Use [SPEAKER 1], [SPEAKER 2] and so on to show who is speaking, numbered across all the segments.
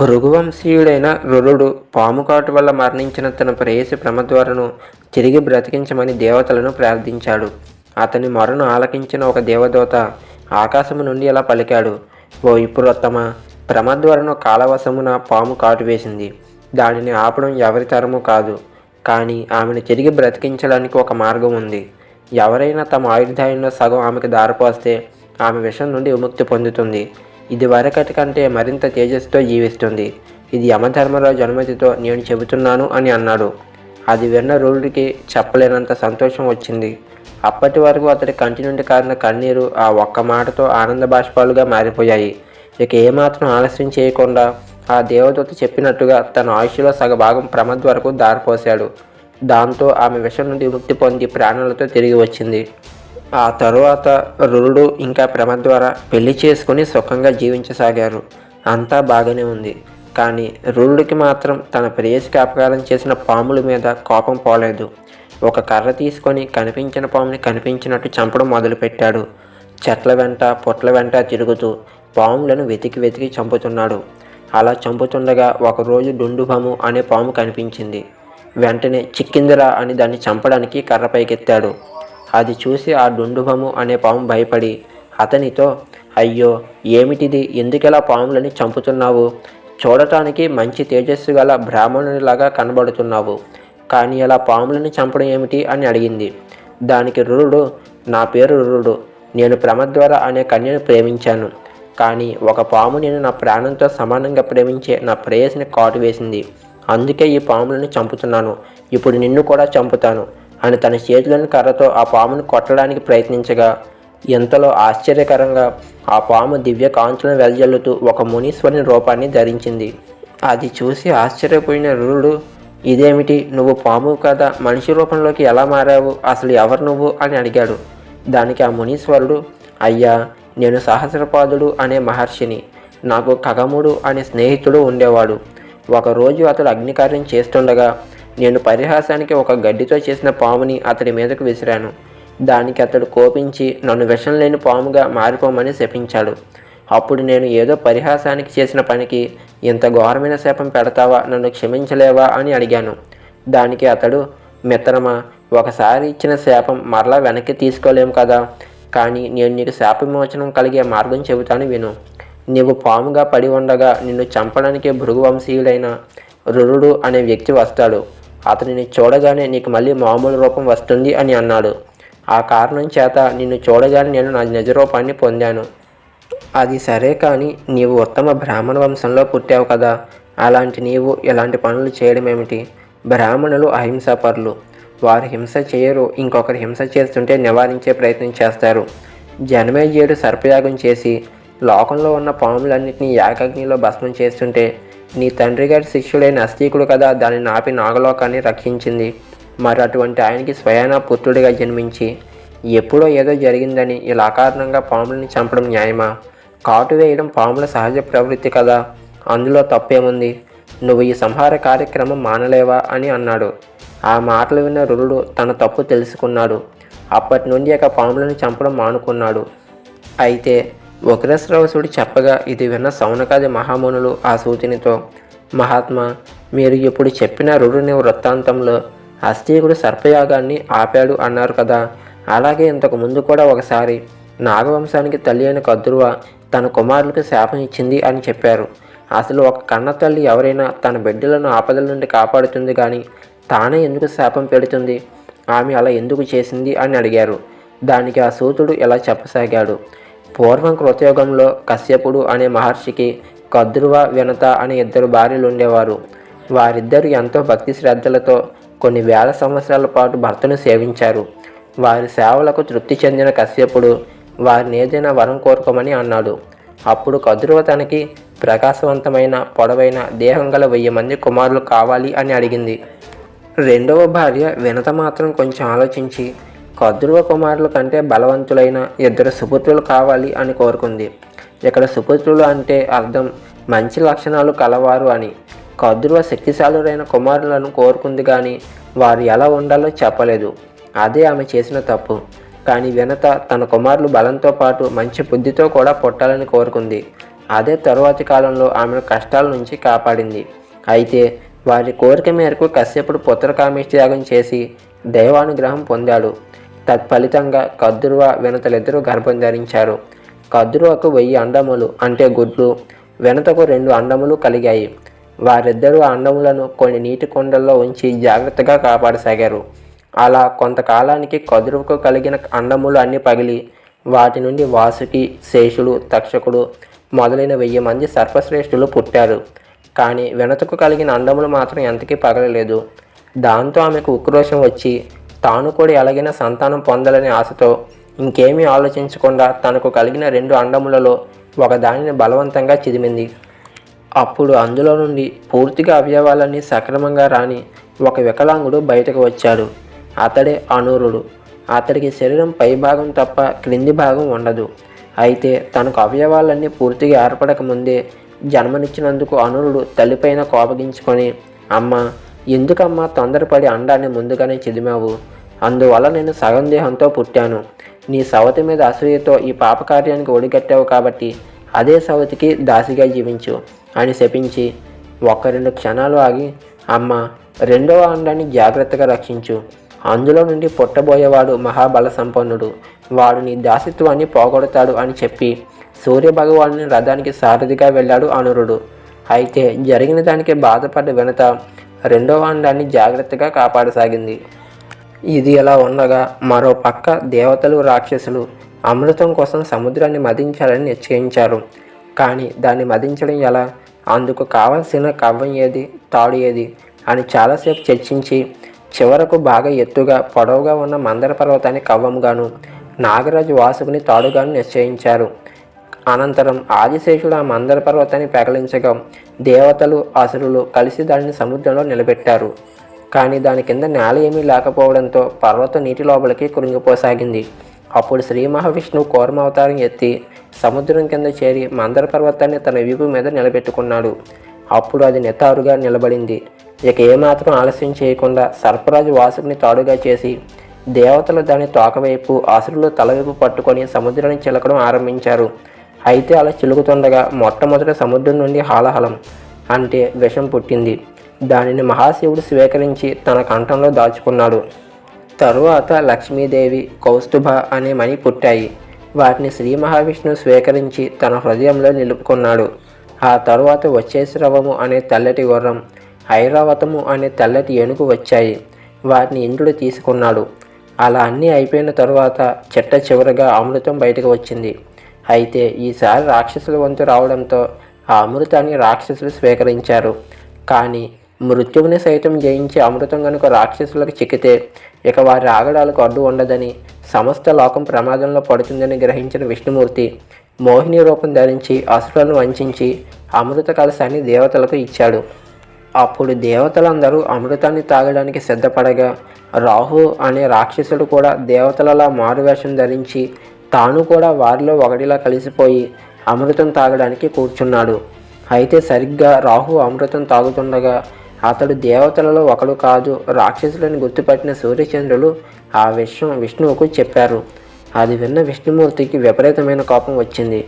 [SPEAKER 1] భృగువంశీయుడైన రురుడు పాముకాటు వల్ల మరణించిన తన ప్రేయసి ప్రమద్వారను తిరిగి బ్రతికించమని దేవతలను ప్రార్థించాడు అతని మరణం ఆలకించిన ఒక దేవదోత ఆకాశము నుండి ఎలా పలికాడు ఓ ఇప్పుడు తమ ప్రమద్వారను కాలవశమున పాము కాటు వేసింది దానిని ఆపడం ఎవరి తరము కాదు కానీ ఆమెను తిరిగి బ్రతికించడానికి ఒక మార్గం ఉంది ఎవరైనా తమ ఆయుర్దాయంలో సగం ఆమెకు దారిపోస్తే ఆమె విషం నుండి విముక్తి పొందుతుంది ఇది వరకటి కంటే మరింత తేజస్సుతో జీవిస్తుంది ఇది యమధర్మరాజు అనుమతితో నేను చెబుతున్నాను అని అన్నాడు అది విన్న రూల్డికి చెప్పలేనంత సంతోషం వచ్చింది అప్పటి వరకు అతడి కంటి నుండి కారిన కన్నీరు ఆ ఒక్క మాటతో ఆనంద బాష్పాలుగా మారిపోయాయి ఇక ఏమాత్రం ఆలస్యం చేయకుండా ఆ దేవదూత చెప్పినట్టుగా తన ఆయుష్లో సగభాగం ప్రమద్ వరకు దారిపోశాడు దాంతో ఆమె విషం నుండి ముక్తి పొంది ప్రాణాలతో తిరిగి వచ్చింది ఆ తరువాత రురుడు ఇంకా ప్రమ ద్వారా పెళ్లి చేసుకుని సుఖంగా జీవించసాగారు అంతా బాగానే ఉంది కానీ రురుడికి మాత్రం తన ప్రేయసి అపకారం చేసిన పాముల మీద కోపం పోలేదు ఒక కర్ర తీసుకొని కనిపించిన పాముని కనిపించినట్టు చంపడం మొదలుపెట్టాడు చెట్ల వెంట పొట్ల వెంట తిరుగుతూ పాములను వెతికి వెతికి చంపుతున్నాడు అలా చంపుతుండగా ఒకరోజు డుండుభము అనే పాము కనిపించింది వెంటనే చిక్కిందిరా అని దాన్ని చంపడానికి కర్ర పైకెత్తాడు అది చూసి ఆ డుండుభము అనే పాము భయపడి అతనితో అయ్యో ఏమిటిది ఎందుకెలా పాములని చంపుతున్నావు చూడటానికి మంచి తేజస్సు గల బ్రాహ్మణునిలాగా కనబడుతున్నావు కానీ అలా పాములని చంపడం ఏమిటి అని అడిగింది దానికి రురుడు నా పేరు రురుడు నేను ప్రమద్వార అనే కన్యను ప్రేమించాను కానీ ఒక పాము నేను నా ప్రాణంతో సమానంగా ప్రేమించే నా ప్రేయస్ని కాటు వేసింది అందుకే ఈ పాములను చంపుతున్నాను ఇప్పుడు నిన్ను కూడా చంపుతాను అని తన చేతులను కర్రతో ఆ పామును కొట్టడానికి ప్రయత్నించగా ఎంతలో ఆశ్చర్యకరంగా ఆ పాము దివ్య కాంతులను వెలజల్లుతూ ఒక మునీశ్వరుని రూపాన్ని ధరించింది అది చూసి ఆశ్చర్యపోయిన రురుడు ఇదేమిటి నువ్వు పాము కదా మనిషి రూపంలోకి ఎలా మారావు అసలు ఎవరు నువ్వు అని అడిగాడు దానికి ఆ మునీశ్వరుడు అయ్యా నేను సహస్రపాదుడు అనే మహర్షిని నాకు కగముడు అనే స్నేహితుడు ఉండేవాడు ఒకరోజు అతడు అగ్నికార్యం చేస్తుండగా నేను పరిహాసానికి ఒక గడ్డితో చేసిన పాముని అతడి మీదకు విసిరాను దానికి అతడు కోపించి నన్ను విషం లేని పాముగా మారిపోమని శపించాడు అప్పుడు నేను ఏదో పరిహాసానికి చేసిన పనికి ఇంత ఘోరమైన శాపం పెడతావా నన్ను క్షమించలేవా అని అడిగాను దానికి అతడు మిత్రమా ఒకసారి ఇచ్చిన శాపం మరలా వెనక్కి తీసుకోలేము కదా కానీ నేను నీకు శాప విమోచనం కలిగే మార్గం చెబుతాను విను నీవు పాముగా పడి ఉండగా నిన్ను చంపడానికి భృగువంశీయుడైన రురుడు అనే వ్యక్తి వస్తాడు అతనిని చూడగానే నీకు మళ్ళీ మామూలు రూపం వస్తుంది అని అన్నాడు ఆ కారణం చేత నిన్ను చూడగానే నేను నా నిజ రూపాన్ని పొందాను అది సరే కానీ నీవు ఉత్తమ బ్రాహ్మణ వంశంలో పుట్టావు కదా అలాంటి నీవు ఇలాంటి పనులు చేయడం ఏమిటి బ్రాహ్మణులు అహింసాపరులు వారు హింస చేయరు ఇంకొకరు హింస చేస్తుంటే నివారించే ప్రయత్నం చేస్తారు జనమేజయుడు సర్పయాగం చేసి లోకంలో ఉన్న పాములన్నింటినీ యాగగ్నిలో భస్మం చేస్తుంటే నీ తండ్రి గారి శిష్యుడైన అస్తికుడు కదా దానిని ఆపి నాగలోకాన్ని రక్షించింది మరి అటువంటి ఆయనకి స్వయానా పుత్రుడిగా జన్మించి ఎప్పుడో ఏదో జరిగిందని ఇలా కారణంగా పాములని చంపడం న్యాయమా కాటు వేయడం పాముల సహజ ప్రవృత్తి కదా అందులో తప్పేముంది నువ్వు ఈ సంహార కార్యక్రమం మానలేవా అని అన్నాడు ఆ మాటలు విన్న రురుడు తన తప్పు తెలుసుకున్నాడు అప్పటి నుండి ఇక పాములను చంపడం మానుకున్నాడు అయితే వక్రశ్రవసుడు చెప్పగా ఇది విన్న సౌనకాది మహామునులు ఆ సూచనతో మహాత్మా మీరు ఇప్పుడు చెప్పిన రుడుని వృత్తాంతంలో అస్థీకుడు సర్పయాగాన్ని ఆపాడు అన్నారు కదా అలాగే ఇంతకు ముందు కూడా ఒకసారి నాగవంశానికి తల్లి అయిన కద్రువ తన కుమారులకు శాపం ఇచ్చింది అని చెప్పారు అసలు ఒక కన్న తల్లి ఎవరైనా తన బిడ్డలను ఆపదల నుండి కాపాడుతుంది కానీ తానే ఎందుకు శాపం పెడుతుంది ఆమె అలా ఎందుకు చేసింది అని అడిగారు దానికి ఆ సూతుడు ఇలా చెప్పసాగాడు పూర్వం కృతయుగంలో కశ్యపుడు అనే మహర్షికి కద్రువ వినత అనే ఇద్దరు భార్యలు ఉండేవారు వారిద్దరు ఎంతో భక్తి శ్రద్ధలతో కొన్ని వేల సంవత్సరాల పాటు భర్తను సేవించారు వారి సేవలకు తృప్తి చెందిన కశ్యపుడు వారిని ఏదైనా వరం కోరుకోమని అన్నాడు అప్పుడు కదురువ తనకి ప్రకాశవంతమైన పొడవైన దేహం గల వెయ్యి మంది కుమారులు కావాలి అని అడిగింది రెండవ భార్య వినత మాత్రం కొంచెం ఆలోచించి కద్రువ కుమారుల కంటే బలవంతులైన ఇద్దరు సుపుత్రులు కావాలి అని కోరుకుంది ఇక్కడ సుపుత్రులు అంటే అర్థం మంచి లక్షణాలు కలవారు అని కద్రువ శక్తిశాలురైన కుమారులను కోరుకుంది కానీ వారు ఎలా ఉండాలో చెప్పలేదు అదే ఆమె చేసిన తప్పు కానీ వినత తన కుమారులు బలంతో పాటు మంచి బుద్ధితో కూడా పుట్టాలని కోరుకుంది అదే తరువాతి కాలంలో ఆమెను కష్టాల నుంచి కాపాడింది అయితే వారి కోరిక మేరకు కశ్యపుడు పుత్రకామేష్టి త్యాగం చేసి దైవానుగ్రహం పొందాడు తత్ఫలితంగా కద్రువ వినతలిద్దరూ గర్భం ధరించారు కద్రువకు వెయ్యి అండములు అంటే గుడ్లు వెనతకు రెండు అండములు కలిగాయి వారిద్దరూ అండములను కొన్ని నీటి కుండల్లో ఉంచి జాగ్రత్తగా కాపాడసాగారు అలా కొంతకాలానికి కదురుకు కలిగిన అండములు అన్నీ పగిలి వాటి నుండి వాసుకి శేషుడు తక్షకుడు మొదలైన వెయ్యి మంది సర్పశ్రేష్ఠులు పుట్టారు కానీ వెనతకు కలిగిన అండములు మాత్రం ఎంతకీ పగలలేదు దాంతో ఆమెకు ఉక్రోషం వచ్చి తాను కూడా ఎలాగైన సంతానం పొందాలనే ఆశతో ఇంకేమీ ఆలోచించకుండా తనకు కలిగిన రెండు అండములలో ఒకదానిని బలవంతంగా చిదిమింది అప్పుడు అందులో నుండి పూర్తిగా అవయవాలన్నీ సక్రమంగా రాని ఒక వికలాంగుడు బయటకు వచ్చాడు అతడే అనూరుడు అతడికి శరీరం పై భాగం తప్ప క్రింది భాగం ఉండదు అయితే తనకు అవయవాలన్నీ పూర్తిగా ఏర్పడకముందే జన్మనిచ్చినందుకు అనురుడు తల్లిపైన కోపగించుకొని అమ్మ ఎందుకమ్మా తొందరపడి అండాన్ని ముందుగానే చిదిమావు అందువల్ల నేను సగందేహంతో పుట్టాను నీ సవతి మీద అసూయతో ఈ పాపకార్యానికి ఒడిగట్టావు కాబట్టి అదే సవతికి దాసిగా జీవించు అని శపించి ఒక్క రెండు క్షణాలు ఆగి అమ్మ రెండవ అండాన్ని జాగ్రత్తగా రక్షించు అందులో నుండి పుట్టబోయేవాడు మహాబల సంపన్నుడు వాడు నీ దాసిత్వాన్ని పోగొడతాడు అని చెప్పి సూర్యభగవానుని రథానికి సారథిగా వెళ్ళాడు అనురుడు అయితే జరిగిన దానికి బాధపడ్డ వినత రెండవ అండాన్ని జాగ్రత్తగా కాపాడసాగింది ఇది ఎలా ఉండగా మరో పక్క దేవతలు రాక్షసులు అమృతం కోసం సముద్రాన్ని మదించాలని నిశ్చయించారు కానీ దాన్ని మదించడం ఎలా అందుకు కావలసిన కవ్వం ఏది తాడు ఏది అని చాలాసేపు చర్చించి చివరకు బాగా ఎత్తుగా పొడవుగా ఉన్న మందర పర్వతాన్ని కవ్వంగాను నాగరాజు వాసుకుని తాడుగాను నిశ్చయించారు అనంతరం ఆదిశేషుడు ఆ మందర పర్వతాన్ని పెకలించగా దేవతలు అసురులు కలిసి దానిని సముద్రంలో నిలబెట్టారు కానీ దాని కింద నేల ఏమీ లేకపోవడంతో పర్వతం నీటి లోపలికి కురింగిపోసాగింది అప్పుడు శ్రీ మహావిష్ణువు కోరమావతారం ఎత్తి సముద్రం కింద చేరి మందర పర్వతాన్ని తన వీపు మీద నిలబెట్టుకున్నాడు అప్పుడు అది నితారుగా నిలబడింది ఇక ఏమాత్రం ఆలస్యం చేయకుండా సర్పరాజు వాసుని తాడుగా చేసి దేవతలు దాని తోకవైపు అసురులు తలవైపు పట్టుకొని సముద్రాన్ని చిలకడం ఆరంభించారు అయితే అలా చిలుకుతుండగా మొట్టమొదట సముద్రం నుండి హాలహలం అంటే విషం పుట్టింది దానిని మహాశివుడు స్వీకరించి తన కంఠంలో దాచుకున్నాడు తరువాత లక్ష్మీదేవి కౌస్తుభ అనే మణి పుట్టాయి వాటిని శ్రీ మహావిష్ణువు స్వీకరించి తన హృదయంలో నిలుపుకున్నాడు ఆ తరువాత వచ్చేశ్రవము అనే తెల్లటి గుర్రం ఐరావతము అనే తెల్లటి ఏనుగు వచ్చాయి వాటిని ఇంద్రుడు తీసుకున్నాడు అలా అన్నీ అయిపోయిన తరువాత చిట్ట చివరగా అమృతం బయటకు వచ్చింది అయితే ఈసారి రాక్షసుల వంతు రావడంతో ఆ అమృతాన్ని రాక్షసులు స్వీకరించారు కానీ మృత్యువుని సైతం జయించి అమృతం కనుక రాక్షసులకు చిక్కితే ఇక వారి ఆగడాలకు అడ్డు ఉండదని సమస్త లోకం ప్రమాదంలో పడుతుందని గ్రహించిన విష్ణుమూర్తి మోహిని రూపం ధరించి అసురులను వంచి అమృత కలశాన్ని దేవతలకు ఇచ్చాడు అప్పుడు దేవతలందరూ అమృతాన్ని తాగడానికి సిద్ధపడగా రాహు అనే రాక్షసుడు కూడా దేవతలలా మారువేషం ధరించి తాను కూడా వారిలో ఒకటిలా కలిసిపోయి అమృతం తాగడానికి కూర్చున్నాడు అయితే సరిగ్గా రాహు అమృతం తాగుతుండగా అతడు దేవతలలో ఒకడు కాదు రాక్షసులను గుర్తుపట్టిన సూర్యచంద్రులు ఆ విషయం విష్ణువుకు చెప్పారు అది విన్న విష్ణుమూర్తికి విపరీతమైన కోపం వచ్చింది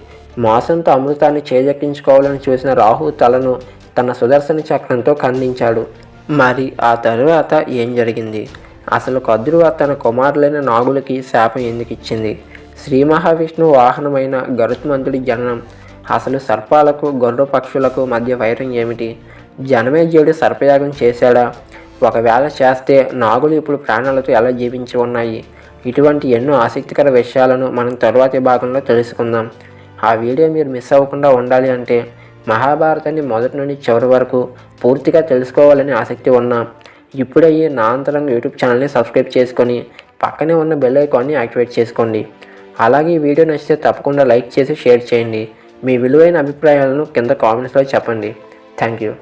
[SPEAKER 1] మాసంతో అమృతాన్ని చేజెక్కించుకోవాలని చూసిన రాహు తలను తన సుదర్శన చక్రంతో ఖండించాడు మరి ఆ తరువాత ఏం జరిగింది అసలు కద్రువ తన కుమారులైన నాగులకి శాపం ఎందుకు ఇచ్చింది శ్రీ మహావిష్ణువు వాహనమైన గరుత్మంతుడి జననం అసలు సర్పాలకు గొర్రె పక్షులకు మధ్య వైరం ఏమిటి జనమేజయుడు సర్పయాగం చేశాడా ఒకవేళ చేస్తే నాగులు ఇప్పుడు ప్రాణాలతో ఎలా జీవించి ఉన్నాయి ఇటువంటి ఎన్నో ఆసక్తికర విషయాలను మనం తరువాతి భాగంలో తెలుసుకుందాం ఆ వీడియో మీరు మిస్ అవ్వకుండా ఉండాలి అంటే మహాభారతాన్ని మొదటి నుండి చివరి వరకు పూర్తిగా తెలుసుకోవాలని ఆసక్తి ఉన్నా ఇప్పుడే నా అంతరంగ యూట్యూబ్ ఛానల్ని సబ్స్క్రైబ్ చేసుకొని పక్కనే ఉన్న బెల్ ఐకాన్ని యాక్టివేట్ చేసుకోండి అలాగే ఈ వీడియో నచ్చితే తప్పకుండా లైక్ చేసి షేర్ చేయండి మీ విలువైన అభిప్రాయాలను కింద కామెంట్స్లో చెప్పండి థ్యాంక్ యూ